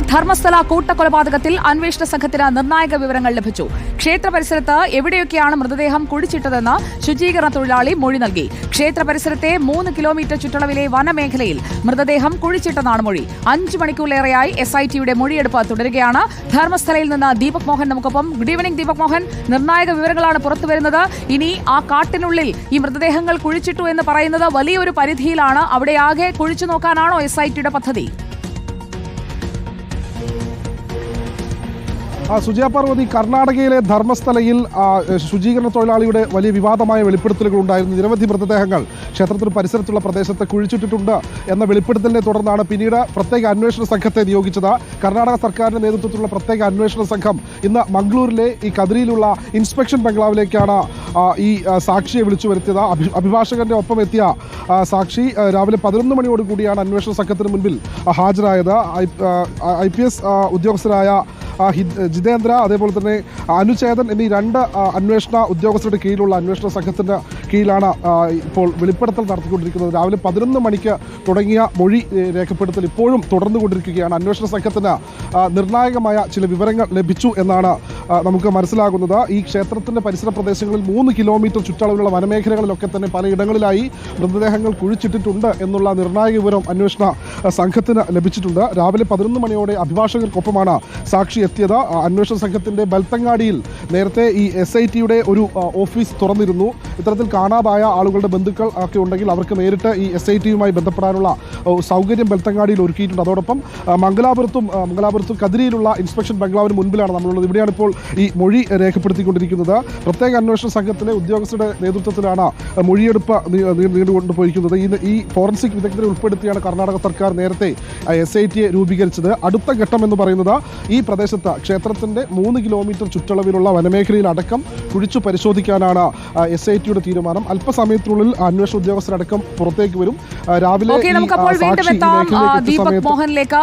ധർമ്മസ്ഥല കൂട്ടക്കൊലപാതകത്തിൽ അന്വേഷണ സംഘത്തിന് നിർണായക വിവരങ്ങൾ ലഭിച്ചു. ക്ഷേത്ര പരിസരത്ത് എവിടെയൊക്കെയാണ് മൃതദേഹം കുഴിച്ചിട്ടതെന്ന് ശുചീകരണ തൊഴിലാളി മൊഴി നൽകി. ക്ഷേത്ര പരിസരത്തെ മൂന്ന് കിലോമീറ്റർ ചുറ്റളവിലെ വനമേഖലയിൽ മൃതദേഹം കുഴിച്ചിട്ടെന്നാണ് മൊഴി. അഞ്ചു മണിക്കൂറിലേറെയായി എസ് ഐ ടിയുടെ മൊഴിയെടുപ്പ് തുടരുകയാണ്. ധർമ്മസ്ഥലയിൽ നിന്ന് ദീപക് മോഹൻ നമുക്കൊപ്പം. Good evening Deepak Mohan. നിർണായക വിവരങ്ങളാണ് പുറത്തുവരുന്നത് ഇനി ആ കാട്ടിനുള്ളിൽ ഈ മൃതദേഹങ്ങൾ കുഴിച്ചിട്ടു എന്ന് പറയുന്നത് വലിയൊരു പരിധിയിലാണ്. അവിടെ ആകെ കുഴിച്ചു നോക്കാനാണോ എസ് ഐ ടിയുടെ പദ്ധതി? സുജയ പാർവതി കർണാടകയിലെ ധർമ്മസ്ഥലയിൽ ശുചീകരണ തൊഴിലാളിയുടെ വലിയ വിവാദമായ വെളിപ്പെടുത്തലുകൾ ഉണ്ടായിരുന്നു. നിരവധി മൃതദേഹങ്ങൾ ക്ഷേത്രത്തിന് പരിസരത്തുള്ള പ്രദേശത്ത് കുഴിച്ചിട്ടിട്ടുണ്ട് എന്ന വെളിപ്പെടുത്തലിനെ തുടർന്നാണ് പിന്നീട് പ്രത്യേക അന്വേഷണ സംഘത്തെ നിയോഗിച്ചത്. കർണാടക സർക്കാരിന്റെ നേതൃത്വത്തിലുള്ള പ്രത്യേക അന്വേഷണ സംഘം ഇന്ന് മംഗളൂരിലെ ഈ കതിരിയിലുള്ള ഇൻസ്പെക്ഷൻ ബംഗ്ലാവിലേക്കാണ് ഈ സാക്ഷിയെ വിളിച്ചു വരുത്തിയത്. അഭിഭാഷകന്റെ ഒപ്പം എത്തിയ സാക്ഷി രാവിലെ പതിനൊന്ന് മണിയോട് കൂടിയാണ് അന്വേഷണ സംഘത്തിന് മുൻപിൽ ഹാജരായത്. ഐ പി എസ് ഉദ്യോഗസ്ഥരായ ജിതേന്ദ്ര അതേപോലെ തന്നെ അനുചേതൻ എന്നീ രണ്ട് അന്വേഷണ ഉദ്യോഗസ്ഥരുടെ കീഴിലുള്ള അന്വേഷണ സംഘത്തിന്റെ കീഴിലാണ് ഇപ്പോൾ വെളിപ്പെടുത്തൽ നടത്തിക്കൊണ്ടിരിക്കുന്നത്. രാവിലെ പതിനൊന്ന് മണിക്ക് തുടങ്ങിയ മൊഴി രേഖപ്പെടുത്തൽ ഇപ്പോഴും തുടർന്നുകൊണ്ടിരിക്കുകയാണ്. അന്വേഷണ സംഘത്തിന് നിർണായകമായ ചില വിവരങ്ങൾ ലഭിച്ചു എന്നാണ് നമുക്ക് മനസ്സിലാകുന്നത്. ഈ ക്ഷേത്രത്തിന്റെ പരിസര പ്രദേശങ്ങളിൽ മൂന്ന് കിലോമീറ്റർ ചുറ്റളവിലുള്ള വനമേഖലകളിലൊക്കെ തന്നെ പലയിടങ്ങളിലായി മൃതദേഹങ്ങൾ കുഴിച്ചിട്ടിട്ടുണ്ട് എന്നുള്ള നിർണായക വിവരം അന്വേഷണ സംഘത്തിന് ലഭിച്ചിട്ടുണ്ട്. രാവിലെ പതിനൊന്ന് മണിയോടെ അഭിഭാഷകർക്കൊപ്പമാണ് സാക്ഷി എത്തിയത്. അന്വേഷണ സംഘത്തിന്റെ ബൽത്തങ്ങാടിയിൽ നേരത്തെ ഈ എസ് ഐ ടിയുടെ ഒരു ഓഫീസ് തുറന്നിരുന്നു. ഇത്തരത്തിൽ കാണാതായ ആളുകളുടെ ബന്ധുക്കൾ ഒക്കെ ഉണ്ടെങ്കിൽ അവർക്ക് നേരിട്ട് ഈ എസ് ഐ ടിയുമായി ബന്ധപ്പെടാനുള്ള സൗകര്യം ബെൽത്തങ്ങാടിയിൽ ഒരുക്കിയിട്ടുണ്ട്. അതോടൊപ്പം മംഗലാപുരത്തും മംഗലാപുരത്തും കതിരിയിലുള്ള ഇൻസ്പെക്ഷൻ ബംഗ്ലാവിന് മുൻപിലാണ് നമ്മളുള്ളത്. ഇവിടെയാണ് ഇപ്പോൾ ഈ മൊഴി രേഖപ്പെടുത്തിക്കൊണ്ടിരിക്കുന്നത്. പ്രത്യേക അന്വേഷണ സംഘത്തിലെ ഉദ്യോഗസ്ഥരുടെ നേതൃത്വത്തിലാണ് മൊഴിയെടുപ്പ് നീ- നീ- നീണ്ടുകൊണ്ട് പോയിരിക്കുന്നത് ഈ ഈ ഫോറൻസിക് വിദഗ്ധരെ ഉൾപ്പെടുത്തിയാണ് കർണാടക സർക്കാർ നേരത്തെ എസ് ഐ ടിയെ രൂപീകരിച്ചത് അടുത്ത ഘട്ടം എന്ന് പറയുന്നത് ഈ പ്രദേശത്ത് ക്ഷേത്രത്തിന്റെ മൂന്ന് കിലോമീറ്റർ ചുറ്റളവിലുള്ള വനമേഖലയിൽ അടക്കം കുഴിച്ചു പരിശോധിക്കാനാണ് എസ് ഐ ടിയുടെ തീരുമാനം. അല്പസമയത്തിനുള്ളിൽ അന്വേഷണ ഉദ്യോഗസ്ഥരടക്കം പുറത്തേക്ക് വരും. രാവിലെ ദീപക് മോഹനിലേക്ക്.